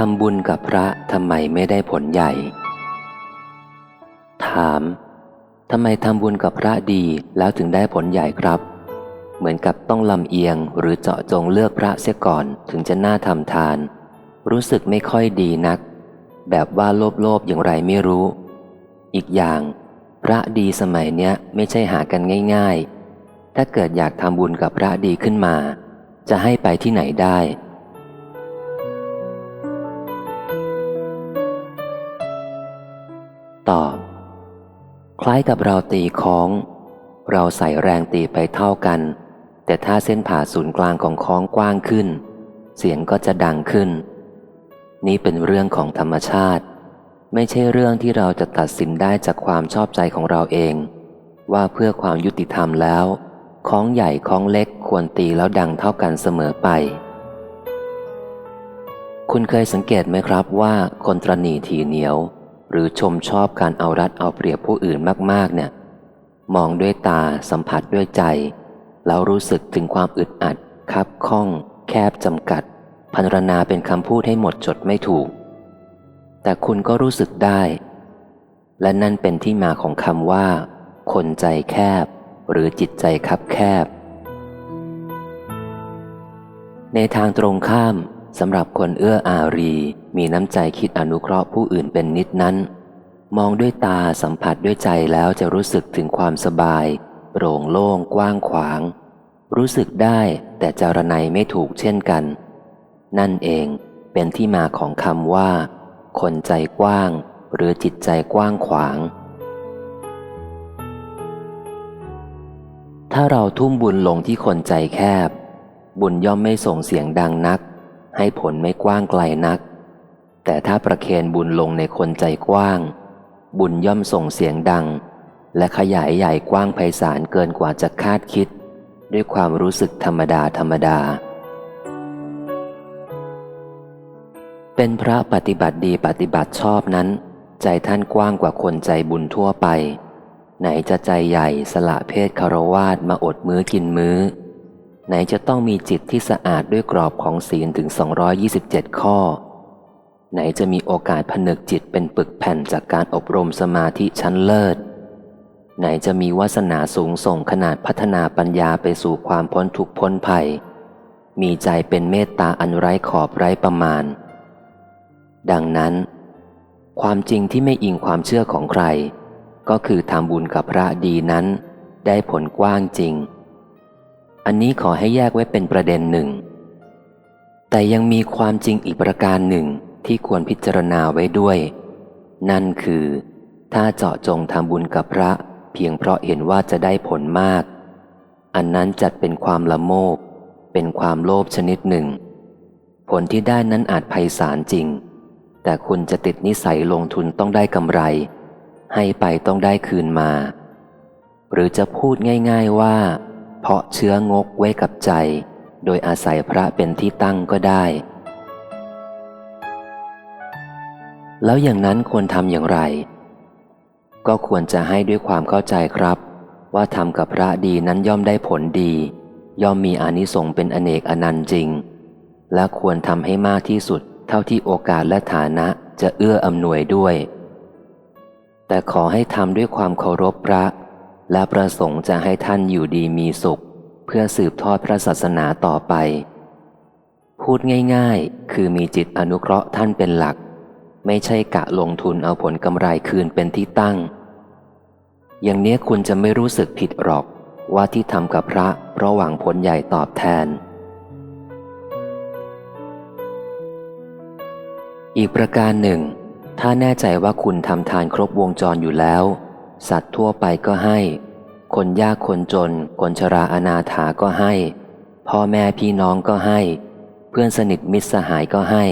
ทำบุญกับพระทำไมไม่ได้ผลใหญ่ ถามทำไมทำบุญกับพระดีแล้วถึงได้ผลใหญ่ครับ เหมือนกับต้องลำเอียงหรือเจาะจงเลือกพระเสียก่อนถึงจะน่าทำทาน รู้สึกไม่ค่อยดีนัก แบบว่าโลภโลภอย่างไรไม่รู้ อีกอย่าง พระดีสมัยเนี้ยไม่ใช่หากันง่าย ๆ ถ้าเกิดอยากทำบุญกับพระดีขึ้นมา จะให้ไปที่ไหนได้ ตอบ คล้ายกับเราตีค้อง เราใส่แรงตีไปเท่ากัน แต่ถ้าเส้นผ่าศูนย์กลางของคล้องกว้างขึ้น เสียงก็จะดังขึ้น นี่เป็นเรื่องของธรรมชาติ ไม่ใช่เรื่องที่เราจะตัดสินได้จากความชอบใจของเราเอง ว่าเพื่อความยุติธรรมแล้วคล้องใหญ่คล้องเล็กควรตีแล้วดังเท่ากันเสมอไป คุณเคยสังเกตไหมครับว่าคนตรณีทีเหนียว หรือชมชอบการเอารัดเอาเปรียบผู้อื่นมากๆ เนี่ย มองด้วยตาสัมผัสด้วยใจ แล้วรู้สึกถึงความอึดอัด คับข้อง แคบจำกัด พันรนาเป็นคำพูดให้หมดจดไม่ถูก แต่คุณก็รู้สึกได้ และนั่นเป็นที่มาของคำว่า คนใจแคบ หรือจิตใจคับแคบ ในทางตรงข้าม สำหรับคนเอื้ออารี มีน้ำใจคิดอนุเคราะห์ผู้อื่นเป็นนิดนั้น มองด้วยตาสัมผัสด้วยใจแล้วจะรู้สึกถึงความสบาย โปร่งโล่งกว้างขวาง รู้สึกได้แต่จารณัยไม่ถูกเช่นกัน นั่นเองเป็นที่มาของคำว่า คนใจกว้าง หรือจิตใจกว้างขวาง ถ้าเราทุ่มบุญลงที่คนใจแคบ บุญย่อมไม่ส่งเสียงดังนัก ให้ผลไม่กว้างไกลนัก แต่ถ้าประเคนบุญลงในคนใจกว้าง บุญย่อมส่งเสียงดัง และขยายใหญ่กว้างไพศาลเกินกว่าจะคาดคิด ด้วยความรู้สึกธรรมดาธรรมดา เป็นพระปฏิบัติดีปฏิบัติชอบนั้น ใจท่านกว้างกว่าคนใจบุญทั่วไป ไหนจะใจใหญ่สละเพศคารวาสมาอดมื้อกินมื้อ ไหนจะต้องมีจิตที่สะอาดด้วยกรอบของศีลถึง 227 ข้อ ไหนจะมีโอกาสผนึกจิตเป็นปึกแผ่นจากการอบรมสมาธิชั้นเลิศ ไหนจะมีวาสนาสูงส่งขนาดพัฒนาปัญญาไปสู่ความพ้นทุกข์พ้นภัย มีใจเป็นเมตตาอันไร้ขอบไร้ประมาณ ดังนั้น ความจริงที่ไม่อิงความเชื่อของใคร ก็คือทำบุญกับพระดีนั้น ได้ผลกว้างจริง อันนี้ขอให้แยกไว้เป็นประเด็นหนึ่ง แต่ยังมีความจริงอีกประการหนึ่งที่ควรพิจารณาไว้ด้วย นั่นคือ ถ้าเจาะจงทำบุญกับพระ เพียงเพราะเห็นว่าจะได้ผลมาก อันนั้นจัดเป็นความละโมบ เป็นความโลภชนิดหนึ่ง ผลที่ได้นั้นอาจไพศาลจริง แต่คุณจะติดนิสัยลงทุนต้องได้กำไร ให้ไปต้องได้คืนมา หรือจะพูดง่าย ๆว่า เพาะเชื้องกไว้กับใจ โดยอาศัยพระเป็นที่ตั้งก็ได้ แล้วอย่างนั้นควรทำอย่างไร ก็ควรจะให้ด้วยความเข้าใจครับ ว่าทำกับพระดีนั้นย่อมได้ผลดี ย่อมมีอานิสงส์เป็นอเนกอนันต์จริง และควรทำให้มากที่สุด เท่าที่โอกาสและฐานะจะเอื้ออำนวยด้วยแต่ขอให้ทำด้วยความเคารพพระ และประสงค์จะให้ท่านอยู่ดีมีสุข เพื่อสืบทอดพระศาสนาต่อไป พูดง่ายๆ คือมีจิตอนุเคราะห์ท่านเป็นหลัก ไม่ใช่กะลงทุนเอาผลกำไรคืนเป็นที่ตั้ง อย่างนี้คุณจะไม่รู้สึกผิดหรอกว่าที่ทำกับพระเพราะหวังผลใหญ่ตอบแทน อีกประการหนึ่ง ถ้าแน่ใจว่าคุณทำทานครบวงจรอยู่แล้ว สัตว์ทั่วไปก็ให้ คนยากคนจน คนชราอนาถาก็ให้ พ่อแม่พี่น้องก็ให้ เพื่อนสนิทมิตรสหายก็ให้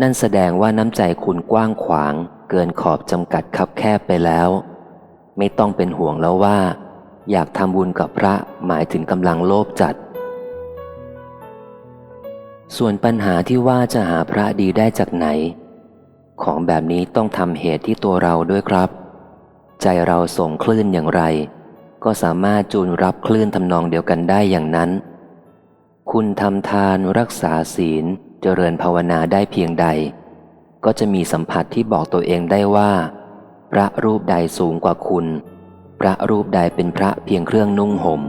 นั่นแสดงว่าน้ำใจคุณกว้างขวาง เกินขอบจำกัดคับแคบไปแล้ว ไม่ต้องเป็นห่วงแล้วว่า อยากทำบุญกับพระหมายถึงกำลังโลภจัด ส่วนปัญหาที่ว่าจะหาพระดีได้จากไหน ของแบบนี้ต้องทำเหตุที่ตัวเราด้วยครับ ใจเราส่งคลื่นอย่างไร ก็สามารถจูนรับคลื่นทำนองเดียวกันได้อย่างนั้น คุณทำทานรักษาศีลเจริญภาวนาได้เพียงใด ก็จะมีสัมผัสที่บอกตัวเองได้ว่า พระรูปใดสูงกว่าคุณ พระรูปใดเป็นพระเพียงเครื่องนุ่งหม่ม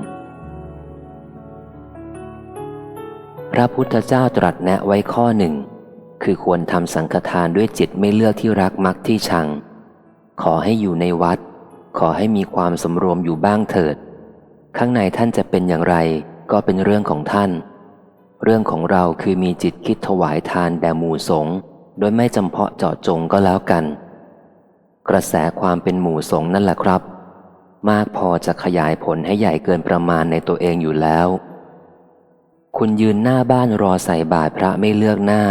พระพุทธเจ้าตรัสแนะไว้ข้อหนึ่ง คือควรทำสังฆทานด้วยจิตไม่เลือกที่รักมักที่ชัง ขอให้อยู่ในวัด ขอให้มีความสำรวมอยู่บ้างเถิด ข้างในท่านจะเป็นอย่างไรก็เป็นเรื่องของท่าน เรื่องของเราคือมีจิตคิดถวายทานแด่หมู่สงฆ์โดยไม่จำเพาะเจาะจงก็แล้วกัน กระแสความเป็นหมู่สงฆ์นั่นแหละครับ มากพอจะขยายผลให้ใหญ่เกินประมาณในตัวเองอยู่แล้ว คุณยืนหน้าบ้านรอใส่บาตรพระไม่เลือกหน้า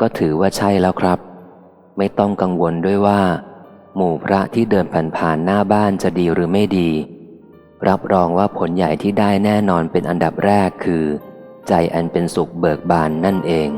ก็ถือว่าใช่แล้วครับ ไม่ต้องกังวลด้วยว่า หมู่พระที่เดินผ่านผ่านๆหน้าบ้านจะดีหรือไม่ดี รับรองว่าผลใหญ่ที่ได้แน่นอนเป็นอันดับแรกคือ ใจอันเป็นสุขเบิกบานนั่นเอง